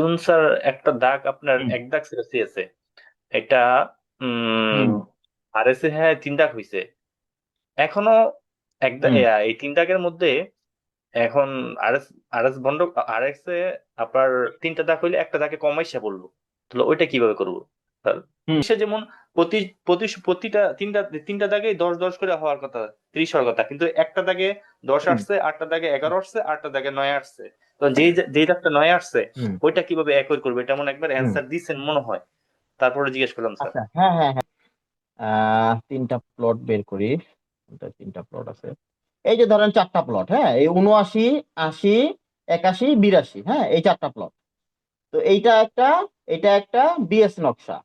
ধরুন স্যার একটা দাগ আপনার এক দাগ ছিল সিএসএ এটা আর এস হ্যাঁ তিন দাগ হয়েছে এখনও এক এই তিন দাগের মধ্যে এখন আর এস আর এস বন্ধ আর এস এ আপনার তিনটা দাগ হইলে একটা দাগে কমাইসা বলব। তাহলে ওইটা কীভাবে করব সে যেমন প্রতি প্রতি প্রতিটা তিনটা তিনটা দাগে দশ দশ করে হওয়ার কথা ত্রিশ হওয়ার কথা। কিন্তু একটা দাগে দশ আসছে আটটা দাগে এগারো আসছে আটটা দাগে নয় আসছে। তো যেই যেই দাগটা নয় আসছে ওইটা কীভাবে একই করবে? এটা মনে একবার অ্যান্সার মনে হয়। তারপরে জিজ্ঞেস করলাম স্যার। আচ্ছা হ্যাঁ হ্যাঁ হ্যাঁ। তিনটা প্লট বের করি। তিনটা প্লট আছে। এই যে ধরেন চারটা প্লট হ্যাঁ? এই উনআশি আশি একাশি বিরাশি হ্যাঁ? এই চারটা প্লট তো এইটা একটা এটা একটা বিএস নকশা।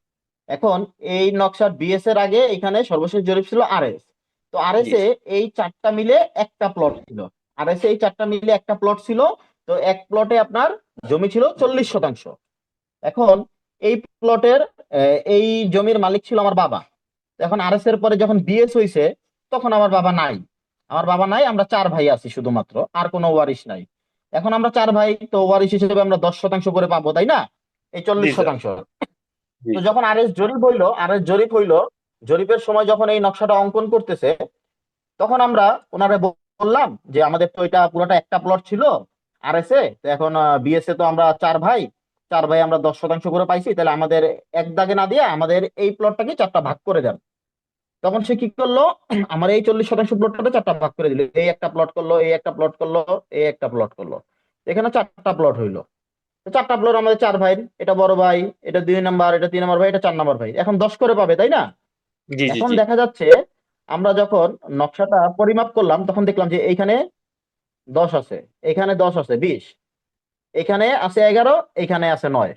এখন এই নকশার বিএস এর আগে এখানে সর্বশেষ জরিপ ছিল আরএস তো আরএস জি এ এই চারটা মিলে একটা প্লট ছিল। আরএস এ এই চারটা মিলে একটা প্লট ছিল। তো এক প্লটে আপনার জমি ছিল চল্লিশ শতাংশ। এখন এই প্লটের এই জমির মালিক ছিল আমার বাবা। এখন আরএস এর পরে যখন বিএস হয়েছে তখন আমার বাবা নাই। আমার বাবা নাই আমরা চার ভাই আছি শুধুমাত্র আর কোনো ওয়ারিশ নাই। এখন আমরা চার ভাই তো ওয়ারিশ হিসেবে আমরা দশ শতাংশ করে পাবো তাই না? এই চল্লিশ শতাংশ। তো যখন আর এস জরিপ হইল আরএস জরিপ হইল জরিপের সময় যখন এই নকশাটা অঙ্কন করতেছে তখন আমরা ওনারে বললাম যে আমাদের তো এটা পুরোটা একটা প্লট ছিল আরএস এ তো এখন বিএসএ তো আমরা চার ভাই চার ভাই আমরা দশ শতাংশ করে পাইছি তাহলে আমাদের এক দাগে না দিয়ে আমাদের এই প্লটটাকে চারটা ভাগ করে দেন। তখন সে কি করল? আমার এই চল্লিশ শতাংশ প্লটটাকে চারটা ভাগ করে দিল। এই একটা প্লট করল এই একটা প্লট করল এই একটা প্লট করল। এখানে চারটা প্লট হইল। চারটা প্লট আমাদের চার ভাই এটা বড় ভাই এটা দুই নাম্বার এটা তিন নাম্বার ভাই এটা চার নাম্বার ভাই। এখন দশ করে পাবে তাই না? এখন দেখা যাচ্ছে আমরা যখন নকশাটা পরিমাপ করলাম তখন দেখলাম যে এইখানে দশ আছে। এখানে দশ আছে বিশ। এখানে আছে এগারো এখানে আছে নয়।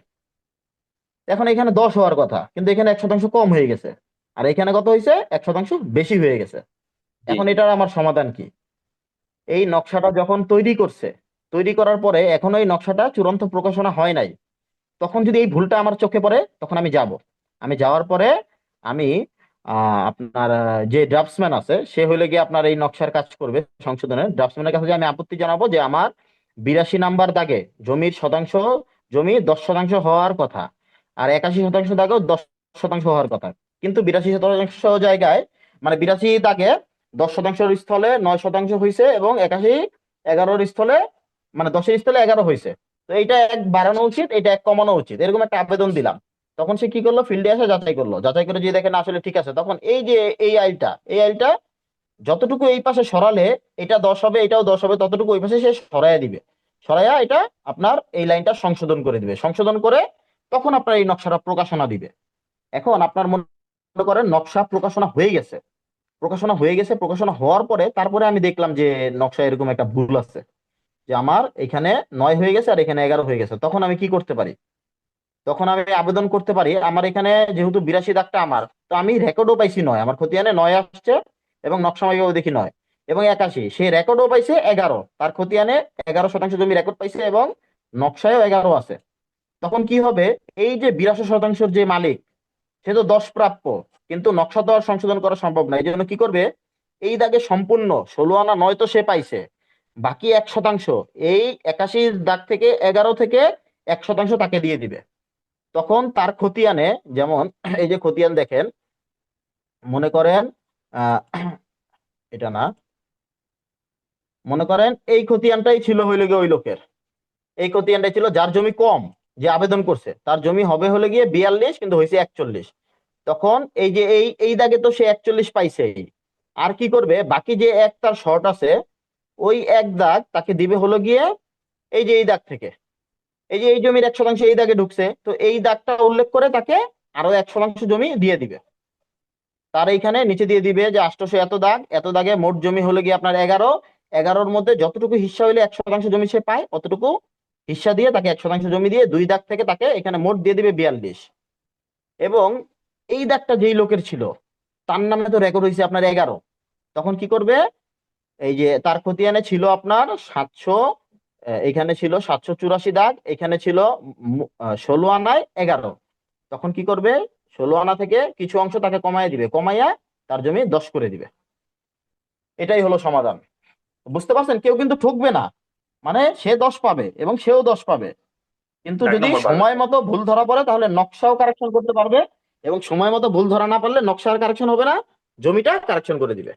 এখন এখানে দশ হওয়ার কথা কিন্তু এখানে এক শতাংশ কম হয়ে গেছে। আর এখানে কত হয়েছে? এক শতাংশ বেশি হয়ে গেছে। এখন এটার আমার সমাধান কি? এই নকশাটা যখন তৈরি করছে তৈরি করার পরে এখনও এই নকশাটা চূড়ান্ত প্রকাশনা হয় নাই। তখন যদি এই ভুলটা আমার চোখে পড়ে তখন আমি যাব। আমি যাওয়ার পরে আমি আপনার যে ড্রাফটসম্যান আছে, সে হইলে গিয়ে আপনার এই নকশার কাজ করবে সংশোধনের ড্রাফটসম্যানের কাছে আমি আপত্তি জানাব যে আমার বিরাশি নাম্বার দাগে জমির শতাংশ, জমি দশ শতাংশ হওয়ার কথা আর একাশি শতাংশ দাগেও দশ শতাংশ হওয়ার কথা। কিন্তু বিরাশি শতাংশ জায়গায় মানে বিরাশি দাগে দশ শতাংশের স্থলে নয় শতাংশ হয়েছে এবং একাশি এগারোর স্থলে মানে দশের স্থলে এগারো হয়েছে তো এইটা এক বাড়ানো উচিত এটা এক কমানো উচিত। এরকম একটা আবেদন দিলাম। তখন সে কি করল? ফিল্ডে এসে যাচাই করল। যাচাই করে যে দেখেন আসলে ঠিক আছে। তখন এই যে এই আইলটা এই আইলটা যতটুকু এই পাশে সরালে এটা দশ হবে, এটাও দশ হবে, ততটুকু ওই পাশে সে সরাইয়া দিবে। সরাইয়া এটা আপনার এই লাইনটা সংশোধন করে দিবে। সংশোধন করে তখন আপনার এই নকশাটা প্রকাশনা দিবে। এখন আপনার মনে করেন নকশা প্রকাশনা হয়ে গেছে। প্রকাশনা হয়ে গেছে, প্রকাশনা হওয়ার পরে তারপরে আমি দেখলাম যে নকশা এরকম একটা ভুল আছে। যে আমার এখানে নয় হয়ে গেছে আর এখানে এগারো হয়ে গেছে। তখন আমি কি করতে পারি? তখন আমি আবেদন করতে পারি। আমার এখানে যেহেতু বিরাশি দাগটা আমার, তো আমি রেকর্ডও পাইছি নয়। আমার খতিয়ানে নয় আসছে এবং নকশা নকশামাইও দেখি নয়। এবং একাশি, সে রেকর্ডও পাইছে এগারো। তার খতিয়ানে এগারো শতাংশ জমি রেকর্ড পাইছে এবং নকশায়ও এগারো আছে। তখন কি হবে? এই যে বিরাশি শতাংশের যে মালিক, সে তো দশ প্রাপ্য, কিন্তু নকশা তো আর সংশোধন করা সম্ভব না। এই জন্য কি করবে? এই দাগে সম্পূর্ণ ষোলো আনা নয় তো সে পাইছে। বাকি এক শতাংশ, এই একাশি দাগ থেকে এগারো থেকে এক শতাংশ তাকে দিয়ে দিবে। তখন তার খতিয়ানে যেমন এই যে খতিয়ান দেখেন, মনে করেন এটা না, মনে করেন এই খতিয়ানটাই ছিল হইলে গিয়ে ওই লোকের। এই খতিয়ানটাই ছিল যার জমি কম যে আবেদন করছে। তার জমি হবে হলে গিয়ে বিয়াল্লিশ, কিন্তু হয়েছে একচল্লিশ। তখন এই যে এই এই দাগে তো সে একচল্লিশ পাইছে আর কি করবে? বাকি যে এক তার শর্ট আছে, ওই এক দাগ তাকে দিবে হলো গিয়ে এই যে এই দাগ থেকে। এই যে এই জমির এক শতাংশ এই দাগে ঢুকছে, তো এই দাগটা উল্লেখ করে তাকে আরও এক শতাংশ জমি দিয়ে দিবে। তার এইখানে নিচে দিয়ে দিবে যে আষ্টশো এত দাগ, এত দাগে মোট জমি হলে গিয়ে আপনার এগারো। এগারোর মধ্যে যতটুকু হিস্সা হইলে এক শতাংশ জমি সে পায়, অতটুকু হিস্সা দিয়ে তাকে এক শতাংশ জমি দিয়ে দুই দাগ থেকে তাকে এখানে মোট দিয়ে দিবে বিয়াল্লিশ। এবং এই দাগটা যেই লোকের ছিল, তার নামে তো রেকর্ড হয়েছে আপনার এগারো। তখন কি করবে? এই যে তার খতিয়ানে ছিল আপনার সাতশো এখানে ছিল সাতশো চুরাশি দাগ এখানে ছিল ষোলো আনায় এগারো। তখন কি করবে? ষোলো আনা থেকে কিছু অংশ তাকে কমাইয়া দিবে। কমাইয়া তার জমি দশ করে দিবে। এটাই হলো সমাধান। বুঝতে পারছেন? কেউ কিন্তু ঠকবে না। মানে সে দশ পাবে এবং সেও দশ পাবে। কিন্তু যদি সময় মতো ভুল ধরা পড়ে তাহলে নকশাও কারেকশন করতে পারবে এবং সময় মতো ভুল ধরা না পারলে নকশার কারেকশন হবে না জমিটা কারেকশন করে দিবে।